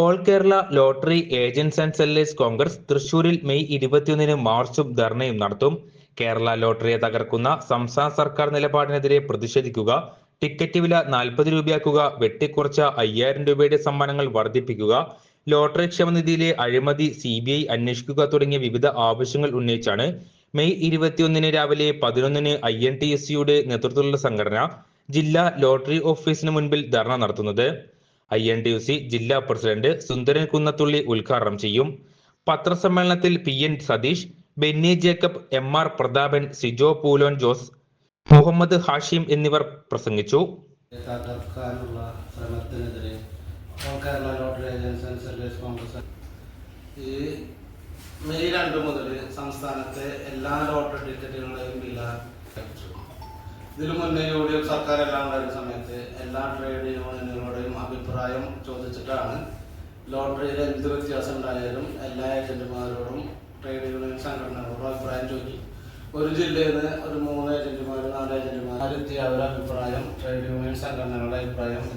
All Kerala lottery agents and sellers Congress തൃശൂരിൽ May ഇരുപത്തിയൊന്നിന് മാർച്ചും ധർണയും നടത്തും. കേരള ലോട്ടറിയെ തകർക്കുന്ന സംസ്ഥാന സർക്കാർ നിലപാടിനെതിരെ പ്രതിഷേധിക്കുക ടിക്കറ്റ് വില നാൽപ്പത് രൂപയാക്കുക വെട്ടിക്കുറച്ച അയ്യായിരം രൂപയുടെ സമ്മാനങ്ങൾ വർദ്ധിപ്പിക്കുക ലോട്ടറി ക്ഷമനിധിയിലെ അഴിമതി സി ബി ഐ അന്വേഷിക്കുക തുടങ്ങിയ വിവിധ ആവശ്യങ്ങൾ ഉന്നയിച്ചാണ് മെയ് ഇരുപത്തിയൊന്നിന് രാവിലെ പതിനൊന്നിന് ഐ എൻ ടി എസ് സിയുടെ നേതൃത്വത്തിലുള്ള സംഘടന ജില്ലാ ലോട്ടറി ഓഫീസിന് മുൻപിൽ ധർണ നടത്തുന്നത്. I N D U C ജില്ലാ പ്രസിഡന്റ് സുന്ദരൻ കുന്നത്തുള്ളി ഉദ്ഘാടനം ചെയ്യും. പത്രസമ്മേളനത്തിൽ P N Satheesh Benny Jacob M R Prathapan Sijo Poolon Jose Muhammad Hashim എന്നിവർ പ്രസംഗിച്ചു. ഈ മെയ് രണ്ട് മുതൽ സംസ്ഥാനത്തെ എല്ലാ ലോട്ടറി ടിക്കറ്റുകളുടെയും വില. ഇതിനു മുന്നേ യു ഡി എഫ് സർക്കാർ എല്ലാം ഉണ്ടായിരുന്ന സമയത്ത് എല്ലാ ട്രേഡ് യൂണിയനുകളുടെയും അഭിപ്രായം ചോദിച്ചിട്ടാണ്. ലോട്ടറിയിൽ എന്ത് വ്യത്യാസം ഉണ്ടായാലും എല്ലാ ഏജന്റുമാരോടും ട്രേഡ് യൂണിയൻ സംഘടനകളോടും അഭിപ്രായം ചോദിച്ചു. ഒരു ജില്ലയിൽ നിന്ന് ഒരു മൂന്ന് ഏജന്റുമാർ നാല് ഏജന്റുമാർ എത്തിയ അവരുടെ അഭിപ്രായം ട്രേഡ് യൂണിയൻ സംഘടനകളുടെ അഭിപ്രായം